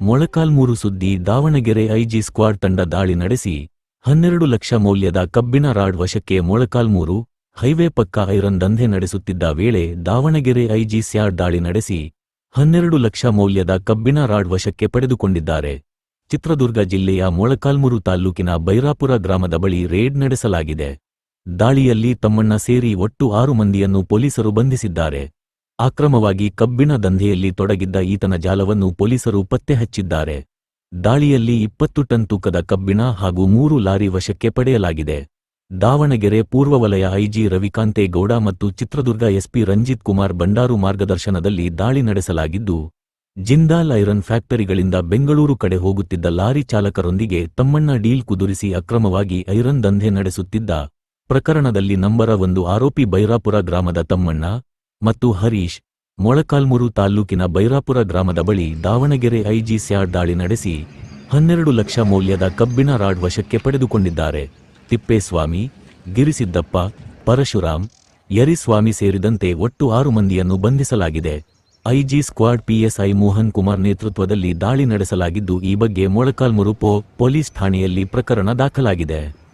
ಮೊಳಕಾಲ್ಮೂರು ಸುದ್ದಿ Davanagere IG squad ತಂಡ ದಾಳಿ ನಡೆಸಿ ಹನ್ನೆರಡು ಲಕ್ಷ ಮೌಲ್ಯದ ಕಬ್ಬಿನ ರಾಡ್ ವಶಕ್ಕೆ ಮೊಳಕಾಲ್ಮೂರು ಹೈವೇ ಪಕ್ಕ ಐರನ್ ದಂಧೆ ನಡೆಸುತ್ತಿದ್ದ ವೇಳೆ ದಾವಣಗೆರೆ ಐಜಿ ಸ್ಯಾಡ್ ದಾಳಿ ನಡೆಸಿ ಹನ್ನೆರಡು ಲಕ್ಷ ಮೌಲ್ಯದ ಕಬ್ಬಿನ ರಾಡ್ ವಶಕ್ಕೆ ಪಡೆದುಕೊಂಡಿದ್ದಾರೆ. ಚಿತ್ರದುರ್ಗ ಜಿಲ್ಲೆಯ ಮೊಳಕಾಲ್ಮೂರು ತಾಲ್ಲೂಕಿನ ಬೈರಾಪುರ ಗ್ರಾಮದ ಬಳಿ ರೇಡ್ ನಡೆಸಲಾಗಿದೆ. ದಾಳಿಯಲ್ಲಿ ತಮ್ಮಣ್ಣ ಸೇರಿ ಒಟ್ಟು ಆರು ಮಂದಿಯನ್ನು ಪೊಲೀಸರು ಬಂಧಿಸಿದ್ದಾರೆ. ಅಕ್ರಮವಾಗಿ ಕಬ್ಬಿಣ ದಂಧೆಯಲ್ಲಿ ತೊಡಗಿದ್ದ ಈತನ ಜಾಲವನ್ನು ಪೊಲೀಸರು ಪತ್ತೆ ಹಚ್ಚಿದ್ದಾರೆ ದಾಳಿಯಲ್ಲಿ ಇಪ್ಪತ್ತು ಟನ್ ತೂಕದ ಕಬ್ಬಿಣ ಹಾಗೂ ಮೂರು ಲಾರಿ ವಶಕ್ಕೆ ಪಡೆಯಲಾಗಿದೆ. ದಾವಣಗೆರೆ ಪೂರ್ವ ವಲಯ ಐಜಿ ರವಿಕಾಂತೇಗೌಡ ಮತ್ತು ಚಿತ್ರದುರ್ಗ ಎಸ್ಪಿ ರಂಜಿತ್ ಕುಮಾರ್ ಬಂಡಾರು ಮಾರ್ಗದರ್ಶನದಲ್ಲಿ ದಾಳಿ ನಡೆಸಲಾಗಿದ್ದು, ಜಿಂದಾಲ್ ಐರನ್ ಫ್ಯಾಕ್ಟರಿಗಳಿಂದ ಬೆಂಗಳೂರು ಕಡೆ ಹೋಗುತ್ತಿದ್ದ ಲಾರಿ ಚಾಲಕರೊಂದಿಗೆ ತಮ್ಮಣ್ಣ ಡೀಲ್ ಕುದುರಿಸಿ ಅಕ್ರಮವಾಗಿ ಐರನ್ ದಂಧೆ ನಡೆಸುತ್ತಿದ್ದ ಪ್ರಕರಣದಲ್ಲಿ ನಂಬರ ಒಂದು ಆರೋಪಿ ಬೈರಾಪುರ ಗ್ರಾಮದ ತಮ್ಮಣ್ಣ ಮತ್ತು ಹರೀಶ್, ಮೊಳಕಾಲ್ಮೂರು ತಾಲ್ಲೂಕಿನ ಬೈರಾಪುರ ಗ್ರಾಮದ ಬಳಿ ದಾವಣಗೆರೆ ಐಜಿ ಸ್ಯಾಡ್ ದಾಳಿ ನಡೆಸಿ ಹನ್ನೆರಡು ಲಕ್ಷ ಮೌಲ್ಯದ ಕಬ್ಬಿಣ ರಾಡ್ ವಶಕ್ಕೆ ಪಡೆದುಕೊಂಡಿದ್ದಾರೆ. ತಿಪ್ಪೇಸ್ವಾಮಿ, ಗಿರಿಸಿದ್ದಪ್ಪ, ಪರಶುರಾಮ್, ಯರಿಸ್ವಾಮಿ ಸೇರಿದಂತೆ ಒಟ್ಟು ಆರು ಮಂದಿಯನ್ನು ಬಂಧಿಸಲಾಗಿದೆ. IG squad PSI Mohan Kumar ನೇತೃತ್ವದಲ್ಲಿ ದಾಳಿ ನಡೆಸಲಾಗಿದ್ದು ಈ ಬಗ್ಗೆ ಮೊಳಕಾಲ್ಮುರು ಪೊ, ಪೊಲೀಸ್ ಠಾಣೆಯಲ್ಲಿ ಪ್ರಕರಣ ದಾಖಲಾಗಿದೆ.